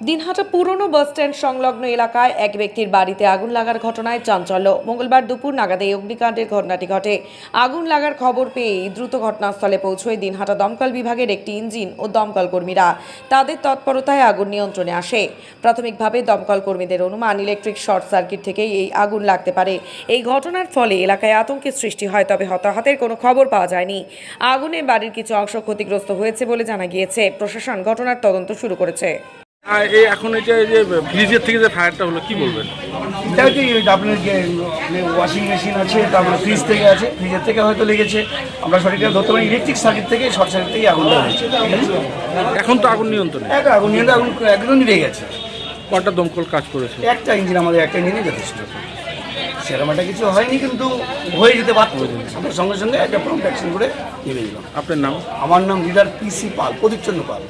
দিনহাটা পুরনো বাসস্ট্যান্ড সংলগ্ন এলাকায় এক ব্যক্তির বাড়িতে আগুন লাগার ঘটনায় চাঞ্চল্য। মঙ্গলবার দুপুর নাগাদ অগ্নিকাণ্ডের ঘটনাটি ঘটে। আগুন লাগার খবর পেয়েই দ্রুত ঘটনাস্থলে পৌঁছয় দিনহাটা দমকল বিভাগের একটি ইঞ্জিন ও দমকল কর্মীরা। তাদের তৎপরতায় আগুন নিয়ন্ত্রণে আসে। প্রাথমিকভাবে দমকল কর্মীদের অনুমান, ইলেকট্রিক শর্ট সার্কিট থেকেই এই আগুন লাগতে পারে। এই ঘটনার ফলে এলাকায় আতঙ্কের সৃষ্টি হয়, তবে হতাহতের কোনো খবর পাওয়া যায়নি। আগুনে বাড়ির কিছু অংশ ক্ষতিগ্রস্ত হয়েছে বলে জানা গিয়েছে। প্রশাসন ঘটনার তদন্ত শুরু করেছে। এই এখন এটা এই যে ফ্রিজের থেকে যে ফায়ারটা হলো কি বলবেন? এটা হচ্ছে আপনার যে ওয়াশিং মেশিন আছে তারপরে ফ্রিজ থেকে আছে ফ্রিজের থেকে হয়তো লেগেছে। আমরা সঠিকভাবে ধরতে পারি ইলেকট্রিক সার্কিট থেকে শর্ট সার্কিট থেকে আগুনটা হয়েছে। এখন তো আগুন নিয়ন্ত্রণে। এক আগুন নিয়ে আগুন একদম নিভে গেছে। কটা দমকল কাজ করেছে? একটা ইঞ্জিন আমাদের একটা ইঞ্জিনই যথেষ্ট। সেরকম একটা কিছু হয়নি কিন্তু হয়ে যেতে পারত আমরা সঙ্গে সঙ্গে একটা প্রম্পট অ্যাকশন করে নিভে দিলাম আপনার নাম? আমার নাম লিডার পিসি পাল প্রদীপচন্দ্র পাল।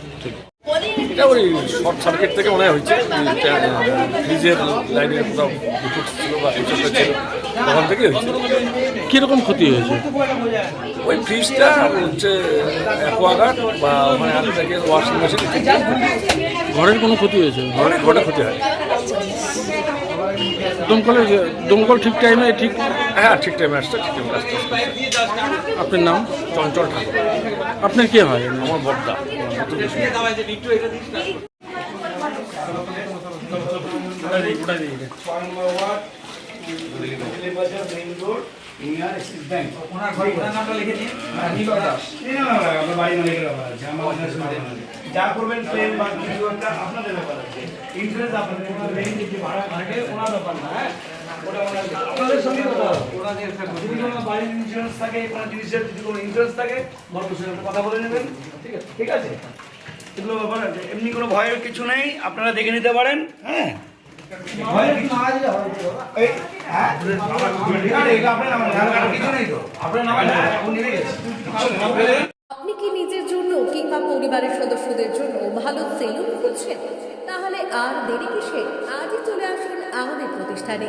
এটা ওই শর্ট সার্কিট থেকে মনে হয় হয়েছে। ফ্রিজের লাইনে কোথাও বিদ্যুৎ ছিল বা কিছু ছিল তখন থেকে হয়েছে। কীরকম ক্ষতি হয়েছে? ওই ফ্রিজটা হচ্ছে অ্যাকোয়াগার্ড বা ওখানে থেকে ওয়াশিং মেশিন ঘরের কোনো ক্ষতি হয়েছে? অনেক ঘটে ক্ষতি হয় দমকলের দমকল ঠিক টাইমে ঠিক হ্যাঁ ঠিক টাইমে আসছে ঠিক টাইমে আসছে। আপনার নাম? চঞ্চল ঠাকুর। আপনার কে হয় আমার বদ্দা যা করবেন ক্লেম বা কিছু একটা আপনাদের ব্যাপার আছে। ইন্স্যুরেন্স আপনাদের ভাড়া থাকে ওনার ব্যাপার না হ্যাঁ? আপনাদের সঙ্গে যদি কোনো বাড়ির ইন্স্যুরেন্স থাকে কোনো জিনিসের যদি কোনো ইন্স্যুরেন্স থাকে বড়দের সঙ্গে কথা বলে নেবেন। ঠিক আছে? ঠিক আছে? এগুলো ব্যাপার আছে। এমনি কোনো ভয়ের কিছু নেই আপনারা দেখে নিতে পারেন হ্যাঁ? ভয়ের কিছু এই, হ্যাঁ? গেছে আপনি কি নিজের জন্য কিংবা পরিবারের সদস্যদের জন্য ভালো সেলুন খুঁজছেন? তাহলে আর দেরি কিসে? আজই চলে আসুন আমাদের প্রতিষ্ঠানে।